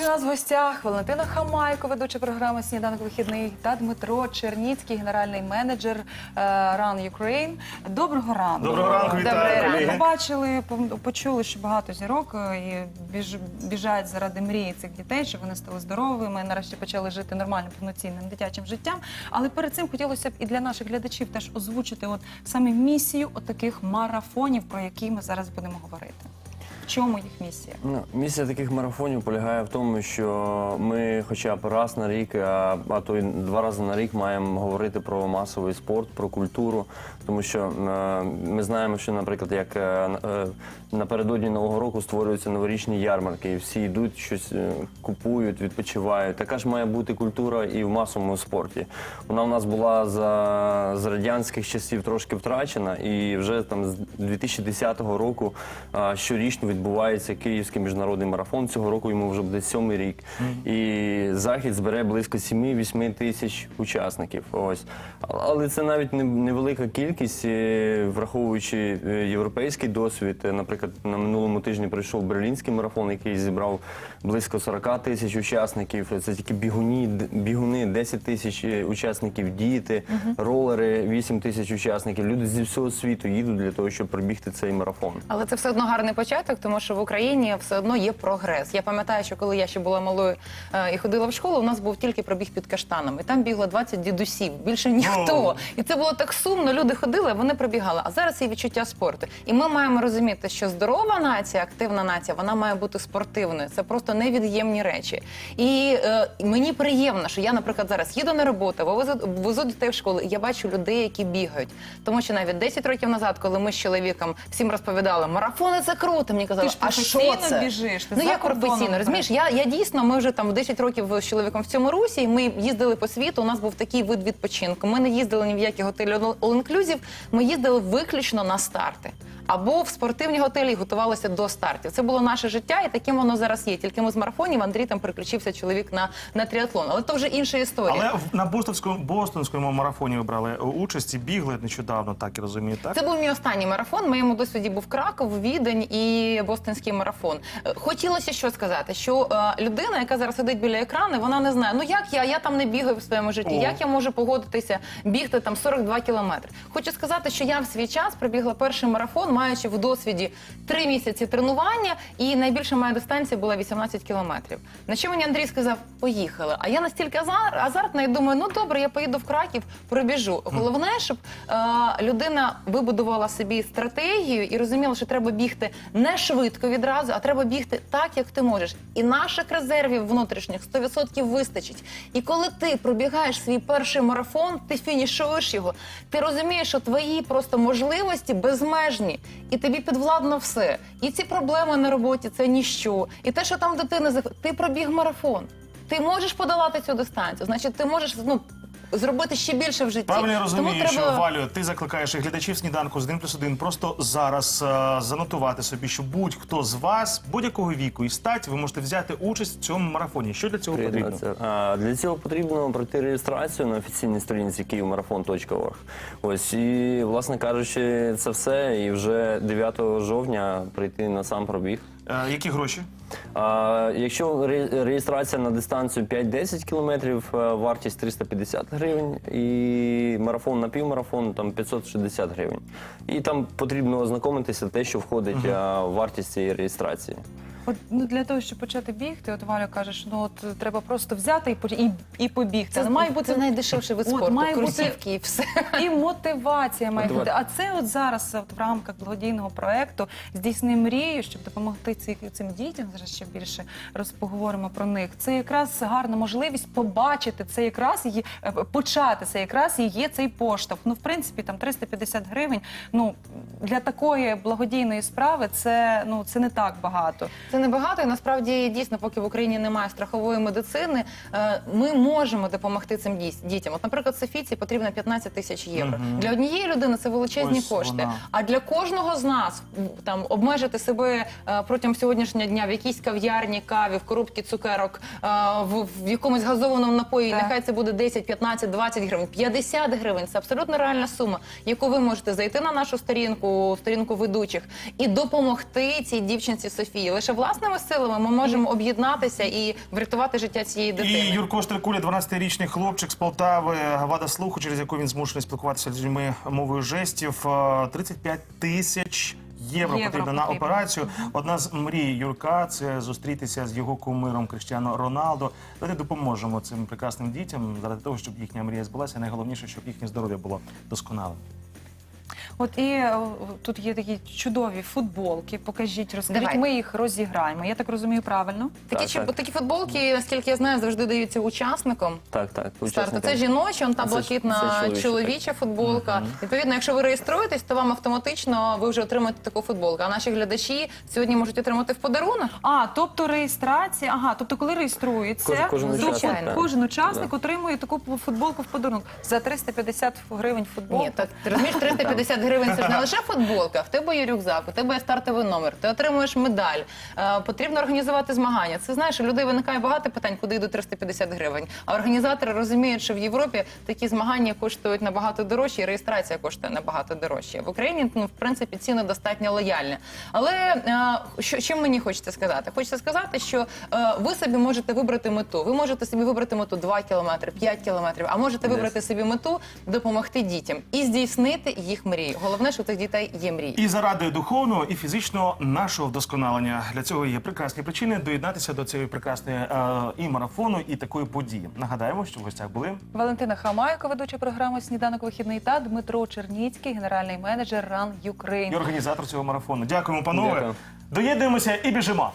І у нас в гостях Валентина Хамайко, ведуча програми Сніданок вихідний та Дмитро Черніцький, генеральний менеджер е, Run Ukraine. Доброго ранку. Доброго ранку, вітаю, Добрий колеги. Ми бачили, пом- почули, що багато зірок е, і біж, біжать заради мрії цих дітей, щоб вони стали здоровими, нарешті почали жити нормальним повноцінним дитячим життям. Але перед цим хотілося б і для наших глядачів теж озвучити от саме місію от таких марафонів, про які ми зараз будемо говорити. В чому їх місія? Ну, місія таких марафонів полягає в тому, що ми хоча б раз на рік, а, а то й два рази на рік маємо говорити про масовий спорт, про культуру. Тому що е, ми знаємо, що, наприклад, як е, е, напередодні Нового року створюються новорічні ярмарки, і всі йдуть, щось купують, відпочивають. Така ж має бути культура і в масовому спорті. Вона у нас була за, з радянських часів трошки втрачена, і вже там з 2010 року щорічно відбувається Київський міжнародний марафон. Цього року йому вже буде сьомий рік. І захід збере близько 7-8 тисяч учасників. Ось. Але це навіть невелика кількість, е, враховуючи е, європейський досвід. Е, Наприклад, на минулому тижні пройшов берлінський марафон, який зібрав близько 40 тисяч учасників. Це тільки бігуні, бігуни 10 тисяч учасників, діти, ролери 8 тисяч учасників. Люди зі всього світу їдуть для того, щоб пробігти цей марафон. Але це все одно гарний початок, тому що в Україні все одно є прогрес. Я пам'ятаю, що коли я ще була малою е, і ходила в школу, у нас був тільки пробіг під каштанами. Там бігло 20 дідусів, більше ніхто. І це було так сумно. Люди ходили, а вони пробігали. А зараз є відчуття спорту. І ми маємо розуміти, що здорова нація, активна нація, вона має бути спортивною. Це просто невід'ємні речі. І е, мені приємно, що я, наприклад, зараз їду на роботу, вивезу, везу дітей в школу, і я бачу людей, які бігають. Тому що навіть 10 років назад, коли ми з чоловіком всім розповідали, марафони це круто. Мені казали, Ти ж а що це? біжиш, ти ну я професійно, розумієш? Я, я дійсно, ми вже там 10 років з чоловіком в цьому русі. і Ми їздили по світу. У нас був такий вид відпочинку. Ми не їздили ні в які готелі all-inclusive, Ми їздили виключно на старти. Або в спортивні готелі і готувалися до стартів. Це було наше життя, і таким воно зараз є. Тільки ми з марафонів Андрій там переключився чоловік на, на тріатлон. Але то вже інша історія. Але на бостонському, бостонському марафоні ви брали участь і бігли нещодавно, так і розумію, так? Це був мій останній марафон. В моєму досвіді був Краков, Відень і Бостонський марафон. Е, Хотілося що сказати, що е, людина, яка зараз сидить біля екрану, вона не знає, ну як я, я там не бігаю в своєму житті, О. як я можу погодитися бігти там 42 кілометри. Хочу сказати, що я в свій час пробігла перший марафон, маючи в досвіді три місяці тренування, і найбільша моя дистанція була 18 кілометрів. На що мені Андрій сказав, поїхали. А я настільки азар, азартна і думаю, ну добре, я поїду в Краків, пробіжу. Головне, щоб е, людина вибудувала собі стратегію і розуміла, що треба бігти не швидко відразу, а треба бігти так, як ти можеш. І наших резервів внутрішніх 100% вистачить. І коли ти пробігаєш свій перший марафон, ти фінішуєш його, ти розумієш, що твої просто можливості безмежні, і тобі підвладно все. І ці проблеми на роботі це ніщо. І те, що там дитина ти пробіг марафон. Ти можеш подолати цю дистанцію, значить, ти можеш ну. Зробити ще більше в житті. Правильно я розумію, Тому треба... що Валю, ти закликаєш і глядачів сніданку з 1 плюс 1 просто зараз е, занотувати собі, що будь-хто з вас будь-якого віку і статі ви можете взяти участь в цьому марафоні. Що для цього потрібно? А, Для цього потрібно пройти реєстрацію на офіційній сторінці kиївмарафон.org. Ось і, власне кажучи, це все. І вже 9 жовтня прийти на сам пробіг. Е, які гроші? А, якщо ре- реєстрація на дистанцію 5-10 кілометрів, е, вартість 350 гривень, і марафон на півмарафон там 560 гривень. І там потрібно ознакомитися те, що входить е, в вартість цієї реєстрації. От ну для того, щоб почати бігти, от Валя кажеш, ну от треба просто взяти і по- і, і побігти. Це Але має бути це найдешевший вид От, спорту. має бути- Кросівки і все. і мотивація має бути. Мотивація. А це от зараз от в рамках благодійного проекту здійсни мрію, щоб допомогти ці- цим дітям. Зараз ще більше роз поговоримо про них. Це якраз гарна можливість побачити це, якраз і е, почати це якраз і є цей поштовх. Ну, в принципі, там 350 гривень. Ну для такої благодійної справи це ну це не так багато. Це небагато, і насправді дійсно, поки в Україні немає страхової медицини, е, ми можемо допомогти цим дітям. От, наприклад, Софійці потрібно 15 тисяч євро. Для однієї людини це величезні Ось кошти. вона. А для кожного з нас там обмежити себе е, протягом сьогоднішнього дня в якійсь кав'ярні, каві, в коробці цукерок, е, в, в якомусь газованому напої. Так. Нехай це буде 10, 15, 20 гривень, 50 гривень. Це абсолютно реальна сума, яку ви можете зайти на нашу сторінку, сторінку ведучих, і допомогти цій дівчинці Софії. Лише власними силами ми можемо об'єднатися і врятувати життя цієї дитини. І Юрко Стрикуля, 12-річний хлопчик з Полтави, вада слуху, через яку він змушений спілкуватися з людьми мовою жестів. Е, 35 тисяч євро, Євро потрібно на операцію. Одна з мрій Юрка це зустрітися з його кумиром Криштіано Роналдо. Давайте допоможемо цим прекрасним дітям заради того, щоб їхня мрія збулася. Найголовніше, щоб їхнє здоров'я було досконалим. От і е, тут є такі чудові футболки. Покажіть, розкажіть. Давай. Ми їх розіграємо. Я так розумію правильно. Такі, Так, чи- так. такі футболки, наскільки я знаю, завжди даються учасникам. Так, так. Старту. учасникам. Це жіноча, он та А це ж- блакитна чоловіча, чоловіча футболка. Відповідно, якщо ви реєструєтесь, то вам автоматично ви вже отримаєте таку футболку. А наші глядачі сьогодні можуть отримати в подарунок. А, тобто реєстрація. Ага, тобто, коли реєструється, Кожен- кожен то учасник, так. кожен учасник отримує таку футболку в подарунок за 350 гривень футболку. Ні, так ти розумієш, 350 гривень це ж не лише футболка, в тебе є рюкзак, у тебе є стартовий номер, ти отримуєш медаль. Е, потрібно організувати змагання. Це знаєш, у людей виникає багато питань, куди йдуть 350 гривень. А організатори розуміють, що в Європі такі змагання коштують набагато дорожче, і реєстрація коштує набагато дорожче. В Україні ну, в принципі ціни достатньо лояльні. Але е, що чим мені хочеться сказати? Хочеться сказати, що е, ви собі можете вибрати мету. Ви можете собі вибрати мету 2 кілометри, 5 кілометрів, а можете вибрати собі мету допомогти дітям і здійснити їх мрії. Головне, що у цих дітей є мрії. І заради духовного і фізичного нашого вдосконалення для цього є прекрасні причини доєднатися до цієї прекрасної е, і марафону, і такої події. Нагадаємо, що в гостях були Валентина Хамайко, ведуча програми Сніданок вихідний та Дмитро Черніцький, генеральний менеджер Run Ukraine. і організатор цього марафону. Дякуємо, панове. Дякую. Доєднуємося і біжимо.